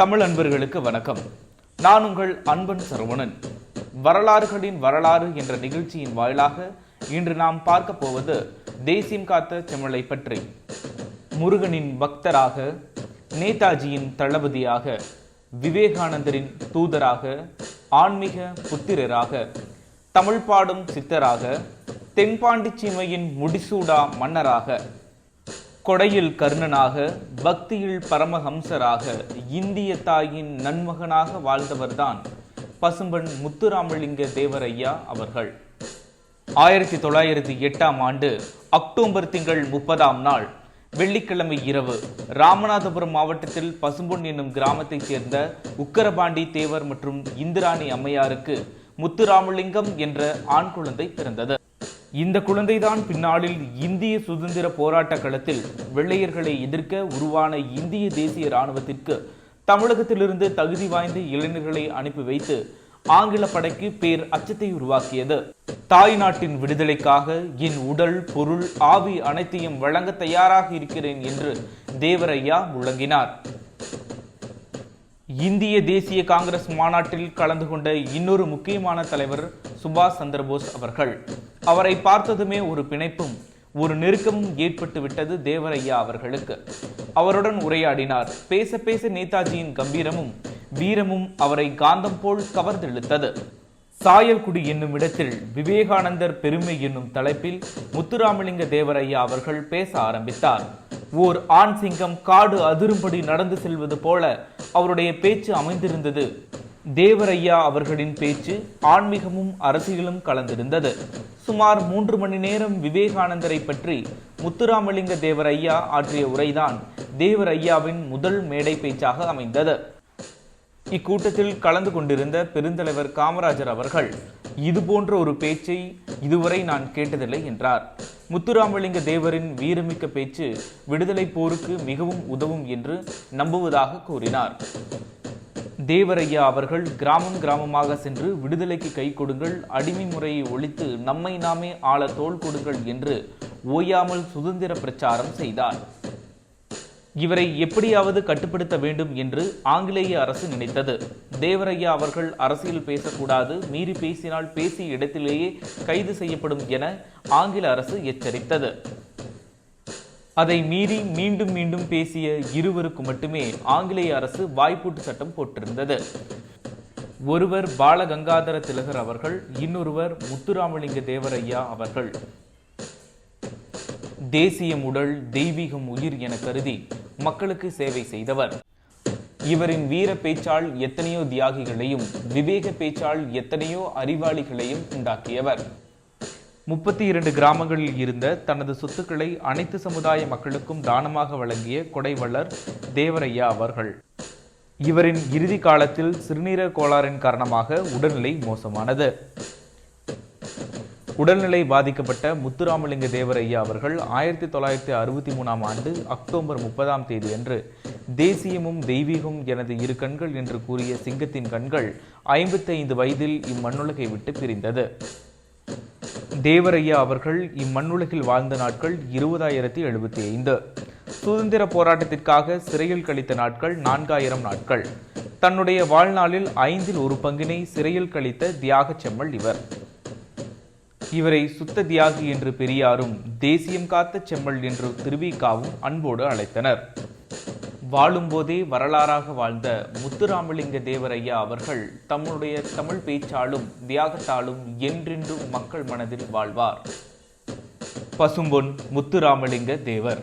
தமிழ் அன்பர்களுக்கு வணக்கம். நான் உங்கள் அன்பன் சரவணன். வரலாறுகளின் வரலாறு என்ற நிகழ்ச்சியின் வாயிலாக இன்று நாம் பார்க்க போவது தேசியம் காத்த செம்மலை பற்றி. முருகனின் பக்தராக நேதாஜியின் தளபதியாக விவேகானந்தரின் தூதராக ஆன்மீக புத்திரராக தமிழ் பாடும் சித்தராக தென்பாண்டி சீமையின் முடிசூடா மன்னராக கொடையில் கர்ணனாக பக்தியில் பரமஹம்சராக இந்திய தாயின் நன்மகனாக வாழ்ந்தவர்தான் பசும்பன் முத்துராமலிங்க தேவரையா அவர்கள். ஆயிரத்தி தொள்ளாயிரத்தி எட்டாம் ஆண்டு அக்டோபர் திங்கள் முப்பதாம் நாள் வெள்ளிக்கிழமை இரவு ராமநாதபுரம் மாவட்டத்தில் பசும்பொன் என்னும் கிராமத்தைச் சேர்ந்த உக்கரபாண்டி தேவர் மற்றும் இந்திராணி அம்மையாருக்கு முத்துராமலிங்கம் என்ற ஆண் குழந்தை பிறந்தது. இந்த குழந்தைதான் பின்னாளில் இந்திய சுதந்திர போராட்ட களத்தில் வெள்ளையர்களை எதிர்க்க உருவான இந்திய தேசிய இராணுவத்திற்கு தமிழகத்திலிருந்து தகுதி வாய்ந்த இளைஞர்களை அனுப்பி வைத்து ஆங்கில படைக்கு பேர் அச்சத்தை உருவாக்கியது. தாய் நாட்டின் விடுதலைக்காக என் உடல் பொருள் ஆவி அனைத்தையும் வழங்க தயாராக இருக்கிறேன் என்று தேவரையா முழங்கினார். இந்திய தேசிய காங்கிரஸ் மாநாட்டில் கலந்து கொண்ட இன்னொரு முக்கியமான தலைவர் சுபாஷ் சந்திரபோஸ் அவர்கள் அவரை பார்த்ததுமே ஒரு பிணைப்பும் ஒரு நெருக்கமும் ஏற்பட்டு விட்டது தேவரையா அவர்களுக்கு. அவருடன் உரையாடினார். பேச பேச நேதாஜியின் கம்பீரமும் வீரமும் அவரை காந்தம் போல் கவர்ந்தெழுத்தது. சாயல்குடி என்னும் இடத்தில் விவேகானந்தர் பெருமை என்னும் தலைப்பில் முத்துராமலிங்க தேவரையா அவர்கள் பேச ஆரம்பித்தார். ஓர் ஆண் சிங்கம் காடு அதிரும்படி நடந்து செல்வது போல அவருடைய பேச்சு அமைந்திருந்தது. தேவரையா அவர்களின் பேச்சு ஆன்மீகமும் அரசியலும் கலந்திருந்தது. சுமார் மூன்று மணி நேரம் விவேகானந்தரை பற்றி முத்துராமலிங்க தேவரையா ஆற்றிய உரைதான் தேவரையாவின் முதல் மேடை பேச்சாக அமைந்தது. இக்கூட்டத்தில் கலந்து கொண்டிருந்த பெருந்தலைவர் காமராஜர் அவர்கள் இது போன்ற ஒரு பேச்சை இதுவரை நான் கேட்டதில்லை என்றார். முத்துராமலிங்க தேவரின் வீரமிக்க பேச்சு விடுதலை போருக்கு மிகவும் உதவும் என்று நம்புவதாக கூறினார். தேவரையா அவர்கள் கிராமம் கிராமமாக சென்று விடுதலைக்கு கை கொடுங்கள் அடிமை முறையை ஒழித்து நம்மை நாமே ஆள தோள் கொடுங்கள் என்று ஓயாமல் சுதந்திர பிரச்சாரம் செய்தார். இவரை எப்படியாவது கட்டுப்படுத்த வேண்டும் என்று ஆங்கிலேய அரசு நினைத்தது. தேவரையா அவர்கள் அரசியல் பேசக்கூடாது மீறி பேசினால் பேசிய இடத்திலேயே கைது செய்யப்படும் என ஆங்கில அரசு எச்சரித்தது. அதை மீறி மீண்டும் மீண்டும் பேசிய இருவருக்கு மட்டுமே ஆங்கிலேய அரசு வாய்ப்பூட்டு சட்டம் போட்டிருந்தது. ஒருவர் பாலகங்காதர திலகர் அவர்கள் இன்னொருவர் முத்துராமலிங்க தேவரையா அவர்கள். தேசியம் உடல் தெய்வீகம் உயிர் என கருதி மக்களுக்கு சேவை செய்தவர். இவரின் வீர பேச்சால் எத்தனையோ தியாகிகளையும் விவேக பேச்சால் எத்தனையோ அறிவாளிகளையும் உண்டாக்கியவர். முப்பத்தி இரண்டு கிராமங்களில் இருந்த தனது சொத்துக்களை அனைத்து சமுதாய மக்களுக்கும் தானமாக வழங்கிய கொடைவள்ளர் தேவரையா அவர்கள். இவரின் இறுதி காலத்தில் சிறுநீரக கோளாறின் காரணமாக உடல்நிலை மோசமானது. உடல்நிலை பாதிக்கப்பட்ட முத்துராமலிங்க தேவரையா அவர்கள் ஆயிரத்தி தொள்ளாயிரத்தி அறுபத்தி மூணாம் ஆண்டு அக்டோபர் முப்பதாம் தேதி அன்று தேசியமும் தெய்வீகமும் எனது இரு கண்கள் என்று கூறிய சிங்கத்தின் கண்கள் ஐம்பத்தி ஐந்து வயதில் இம்மண்ணுலகை விட்டு பிரிந்தது. தேவரையா அவர்கள் இம்மண்ணுலகில் வாழ்ந்த நாட்கள் இருபதாயிரத்தி எழுபத்தி ஐந்து. சுதந்திர போராட்டத்திற்காக சிறையில் கழித்த நாட்கள் நான்காயிரம் நாட்கள். தன்னுடைய வாழ்நாளில் ஐந்தில் ஒரு பங்கினை சிறையில் கழித்த தியாகச் செம்மல் இவர். இவரை சுத்த தியாகி என்று பெரியாரும் தேசியம் காத்த செம்மல் என்று திருவிக்காவும் அன்போடு அழைத்தனர். வாழும்போதே வரலாறாக வாழ்ந்த முத்துராமலிங்க தேவரையா அவர்கள் தம்முடைய தமிழ் பேச்சாலும் தியாகத்தாலும் என்றென்றும் மக்கள் மனதில் வாழ்வார். பசும்பொன் முத்துராமலிங்க தேவர்.